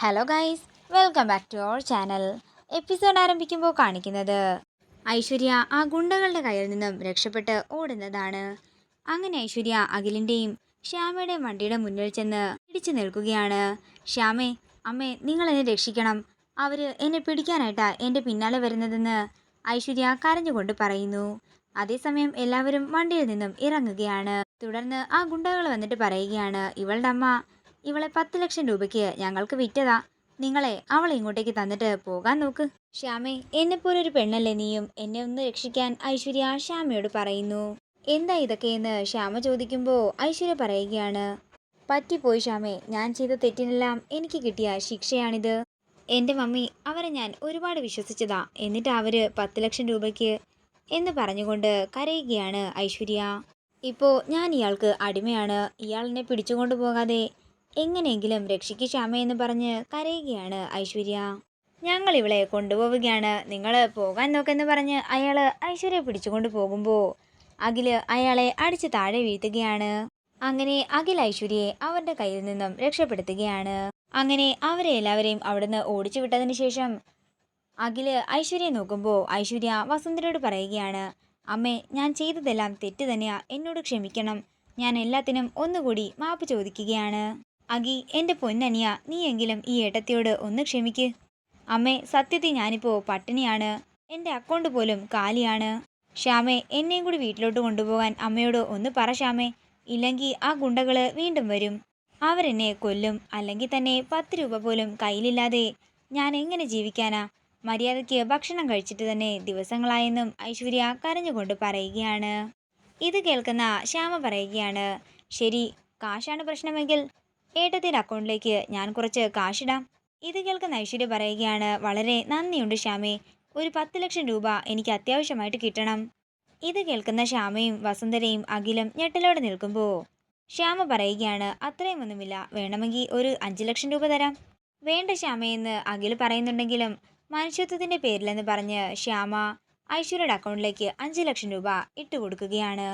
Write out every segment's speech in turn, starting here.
Hello guys welcome back to our channel episode ആരംഭിക്കുമ്പോൾ കാണിക്കുന്നത് ഐശ്വര്യ ആ ഗുണ്ടകളുടെ കയ്യിൽ നിന്നും രക്ഷപ്പെട്ട് ഓടുന്നതാണ്. അങ്ങനെ ഐശ്വര്യ അഖിലിന്റെയും ശ്യാമയുടെയും വണ്ടിയുടെ മുന്നിൽ ചെന്ന് പിടിച്ചു നിൽക്കുകയാണ്. ശ്യാമേ അമ്മേ നിങ്ങൾ എന്നെ രക്ഷിക്കണം. അവർ എന്നെ പിടിക്കാനായിട്ടാ എന്റെ പിന്നാലെ വരുന്നതെന്ന് ഐശ്വര്യ കരഞ്ഞുകൊണ്ട് പറയുന്നു. അതേസമയം എല്ലാവരും വണ്ടിയിൽ നിന്നും ഇറങ്ങുകയാണ്. തുടർന്ന് ആ ഗുണ്ടകൾ വന്നിട്ട് പറയുകയാണ് ഇവളുടെ അമ്മ ഇവളെ പത്ത് ലക്ഷം രൂപയ്ക്ക് ഞങ്ങൾക്ക് വിറ്റതാ. നിങ്ങളെ അവളെ ഇങ്ങോട്ടേക്ക് തന്നിട്ട് പോകാൻ നോക്ക്. ശ്യാമേ എന്നെപ്പോലൊരു പെണ്ണല്ലേ നീയും? എന്നെ ഒന്ന് രക്ഷിക്കാൻ ഐശ്വര്യ ശ്യാമയോട് പറയുന്നു. എന്താ ഇതൊക്കെയെന്ന് ശ്യാമ ചോദിക്കുമ്പോൾ ഐശ്വര്യ പറയുകയാണ്. പറ്റിപ്പോയി ശ്യാമേ ഞാൻ ചെയ്ത തെറ്റിനെല്ലാം എനിക്ക് കിട്ടിയ ശിക്ഷയാണിത്. എന്റെ മമ്മി അവരെ ഞാൻ ഒരുപാട് വിശ്വസിച്ചതാ. എന്നിട്ട് അവർ പത്ത് ലക്ഷം രൂപയ്ക്ക് എന്ന് പറഞ്ഞുകൊണ്ട് കരയുകയാണ് ഐശ്വര്യ. ഇപ്പോൾ ഞാൻ ഇയാൾക്ക് അടിമയാണ്. ഇയാൾ എന്നെ പിടിച്ചുകൊണ്ടു പോകാതെ എങ്ങനെയെങ്കിലും രക്ഷിക്ക് ശ്യാമയെന്ന് പറഞ്ഞ് കരയുകയാണ് ഐശ്വര്യ. ഞങ്ങൾ ഇവളെ കൊണ്ടുപോവുകയാണ്. നിങ്ങൾ പോകാൻ നോക്കെന്ന് പറഞ്ഞ് അയാൾ ഐശ്വര്യ പിടിച്ചുകൊണ്ട് പോകുമ്പോൾ അഖിൽ അയാളെ അടിച്ച് താഴെ വീഴ്ത്തുകയാണ്. അങ്ങനെ അഖിൽ ഐശ്വര്യയെ അവരുടെ കയ്യിൽ നിന്നും രക്ഷപ്പെടുത്തുകയാണ്. അങ്ങനെ അവരെ എല്ലാവരെയും അവിടുന്ന് ഓടിച്ചു വിട്ടതിന് ശേഷം അഖിൽ ഐശ്വര്യയെ നോക്കുമ്പോൾ ഐശ്വര്യ വസുന്ധരയോട് പറയുകയാണ് അമ്മേ ഞാൻ ചെയ്തതെല്ലാം തെറ്റ് തന്നെയാ. എന്നോട് ക്ഷമിക്കണം. ഞാൻ എല്ലാത്തിനും ഒന്നുകൂടി മാപ്പ് ചോദിക്കുകയാണ്. അഗി എന്റെ പൊന്നനിയ നീയെങ്കിലും ഈ ഏട്ടത്തിയോട് ഒന്ന് ക്ഷമിക്ക്. അമ്മേ സത്യത്തിൽ ഞാനിപ്പോൾ പട്ടിണിയാണ്. എന്റെ അക്കൗണ്ട് പോലും കാലിയാണ്. ശ്യാമേ എന്നെയും കൂടി വീട്ടിലോട്ട് കൊണ്ടുപോകാൻ അമ്മയോട് ഒന്ന് പറ ശ്യാമേ. ഇല്ലെങ്കിൽ ആ ഗുണ്ടകൾ വീണ്ടും വരും. അവരെന്നെ കൊല്ലും. അല്ലെങ്കിൽ തന്നെ പത്ത് രൂപ പോലും കയ്യിലില്ലാതെ ഞാൻ എങ്ങനെ ജീവിക്കാനാ? മര്യാദയ്ക്ക് ഭക്ഷണം കഴിച്ചിട്ട് തന്നെ ദിവസങ്ങളായെന്നും ഐശ്വര്യ കരഞ്ഞുകൊണ്ട് പറയുകയാണ്. ഇത് കേൾക്കുന്ന ശ്യാമ പറയുകയാണ്. ശരി കാശാണ് പ്രശ്നമെങ്കിൽ ഏട്ടത്തിന്റെ അക്കൗണ്ടിലേക്ക് ഞാൻ കുറച്ച് കാശിടാം. ഇത് കേൾക്കുന്ന ഐശ്വര്യ പറയുകയാണ്. വളരെ നന്ദിയുണ്ട് ശ്യാമേ. ഒരു പത്ത് ലക്ഷം രൂപ എനിക്ക് അത്യാവശ്യമായിട്ട് കിട്ടണം. ഇത് കേൾക്കുന്ന ശ്യാമയും വസുന്ധരയും അഖിലും ഞെട്ടലോടെ നിൽക്കുമ്പോൾ ശ്യാമ പറയുകയാണ് അത്രയും ഒന്നുമില്ല. വേണമെങ്കിൽ ഒരു അഞ്ച് ലക്ഷം രൂപ തരാം. വേണ്ട ശ്യാമയെന്ന് അഖിൽ പറയുന്നുണ്ടെങ്കിലും മനുഷ്യത്വത്തിന്റെ പേരിലെന്ന് പറഞ്ഞ് ശ്യാമ ഐശ്വര്യയുടെ അക്കൗണ്ടിലേക്ക് അഞ്ച് ലക്ഷം രൂപ ഇട്ടുകൊടുക്കുകയാണ്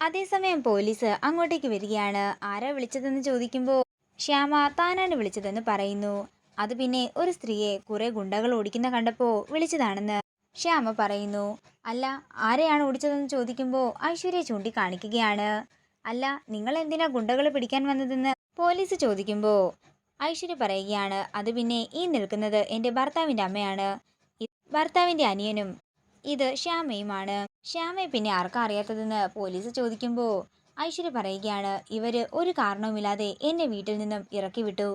അതേസമയം പോലീസ് അങ്ങോട്ടേക്ക് വരികയാണ്. ആരാ വിളിച്ചതെന്ന് ചോദിക്കുമ്പോൾ ശ്യാമ താനാണ് വിളിച്ചതെന്ന് പറയുന്നു. അത് പിന്നെ ഒരു സ്ത്രീയെ കുറെ ഗുണ്ടകൾ ഓടിക്കുന്ന കണ്ടപ്പോൾ വിളിച്ചതാണെന്ന് ശ്യാമ പറയുന്നു. അല്ല ആരെയാണ് ഓടിച്ചതെന്ന് ചോദിക്കുമ്പോൾ ഐശ്വര്യ ചൂണ്ടിക്കാണിക്കുകയാണ്. അല്ല നിങ്ങൾ എന്തിനാ ഗുണ്ടകൾ പിടിക്കാൻ വന്നതെന്ന് പോലീസ് ചോദിക്കുമ്പോൾ ഐശ്വര്യ പറയുകയാണ് അത് പിന്നെ ഈ നിൽക്കുന്നത് എന്റെ ഭർത്താവിന്റെ അമ്മയാണ്. ഭർത്താവിന്റെ അനിയനും ഇത് ശ്യാമയുമാണ്. ശ്യാമയെ പിന്നെ ആർക്കും അറിയാത്തതെന്ന് പോലീസ് ചോദിക്കുമ്പോൾ ഐശ്വര്യ പറയുകയാണ് ഇവർ ഒരു കാരണവുമില്ലാതെ എന്നെ വീട്ടിൽ നിന്നും ഇറക്കി വിട്ടു.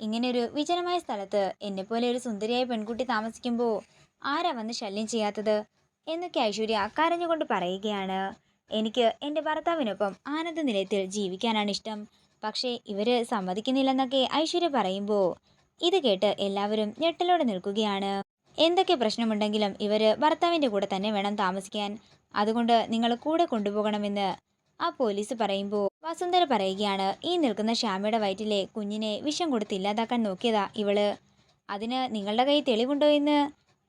ഇങ്ങനൊരു വിജനമായ സ്ഥലത്ത് എന്നെപ്പോലെ ഒരു സുന്ദരിയായ പെൺകുട്ടി താമസിക്കുമ്പോൾ ആരാ വന്ന് ശല്യം ചെയ്യാത്തത്? എന്നൊക്കെ ഐശ്വര്യ കരഞ്ഞുകൊണ്ട് പറയുകയാണ്. എനിക്ക് എന്റെ ഭർത്താവിനൊപ്പം ആനന്ദ നിലയത്തിൽ ജീവിക്കാനാണ് ഇഷ്ടം. പക്ഷേ ഇവർ സമ്മതിക്കുന്നില്ലെന്നൊക്കെ ഐശ്വര്യ പറയുമ്പോൾ ഇത് കേട്ട് എല്ലാവരും ഞെട്ടലോടെ നിൽക്കുകയാണ്. എന്തൊക്കെ പ്രശ്നമുണ്ടെങ്കിലും ഇവർ ഭർത്താവിന്റെ കൂടെ തന്നെ വേണം താമസിക്കാൻ. അതുകൊണ്ട് നിങ്ങൾ കൂടെ കൊണ്ടുപോകണമെന്ന് ആ പോലീസ് പറയുമ്പോൾ വസുന്ധര പറയുകയാണ് ഈ നിൽക്കുന്ന ശ്യാമയുടെ വയറ്റിലെ കുഞ്ഞിനെ വിഷം കൊടുത്ത് ഇല്ലാതാക്കാൻ നോക്കിയതാ ഇവൾ. അതിന് നിങ്ങളുടെ കയ്യിൽ തെളിവുണ്ടോ എന്ന്?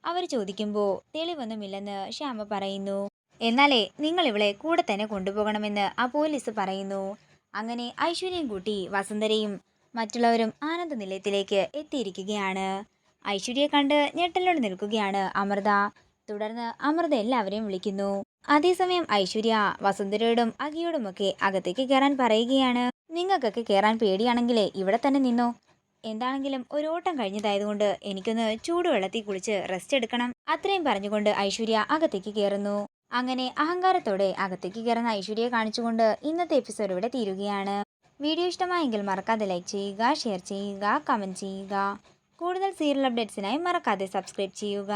അവർ ചോദിക്കുമ്പോൾ തെളിവൊന്നുമില്ലെന്ന് ശ്യാമ പറയുന്നു. എന്നാലേ നിങ്ങൾ ഇവളെ കൂടെ തന്നെ കൊണ്ടുപോകണമെന്ന് ആ പോലീസ് പറയുന്നു. അങ്ങനെ ഐശ്വര്യം കൂട്ടി വസുന്ധരയും മറ്റുള്ളവരും ആനന്ദ നിലയത്തിലേക്ക് എത്തിയിരിക്കുകയാണ്. ഐശ്വര്യയെ കണ്ട് ഞെട്ടലോട് നിൽക്കുകയാണ് അമൃത. തുടർന്ന് അമൃത എല്ലാവരെയും വിളിക്കുന്നു. അതേസമയം ഐശ്വര്യ വസുന്ധരയോടും അഖിയോടുമൊക്കെ അകത്തേക്ക് കയറാൻ പറയുകയാണ്. നിങ്ങൾക്കൊക്കെ കയറാൻ പേടിയാണെങ്കിലേ ഇവിടെ തന്നെ നിന്നോ? എന്താണെങ്കിലും ഒരു ഓട്ടം കഴിഞ്ഞതായതുകൊണ്ട് എനിക്കൊന്ന് ചൂടുവെള്ളത്തിൽ കുളിച്ച് റെസ്റ്റ് എടുക്കണം. അത്രയും പറഞ്ഞുകൊണ്ട് ഐശ്വര്യ അകത്തേക്ക് കയറുന്നു. അങ്ങനെ അഹങ്കാരത്തോടെ അകത്തേക്ക് കയറുന്ന ഐശ്വര്യയെ കാണിച്ചുകൊണ്ട് ഇന്നത്തെ എപ്പിസോഡ് ഇവിടെ തീരുകയാണ്. വീഡിയോ ഇഷ്ടമായെങ്കിൽ മറക്കാതെ ലൈക്ക് ചെയ്യുക ഷെയർ ചെയ്യുക കമന്റ് ചെയ്യുക. കൂടുതൽ സീരിയൽ അപ്ഡേറ്റ്സിനായി മറക്കാതെ സബ്സ്ക്രൈബ് ചെയ്യുക.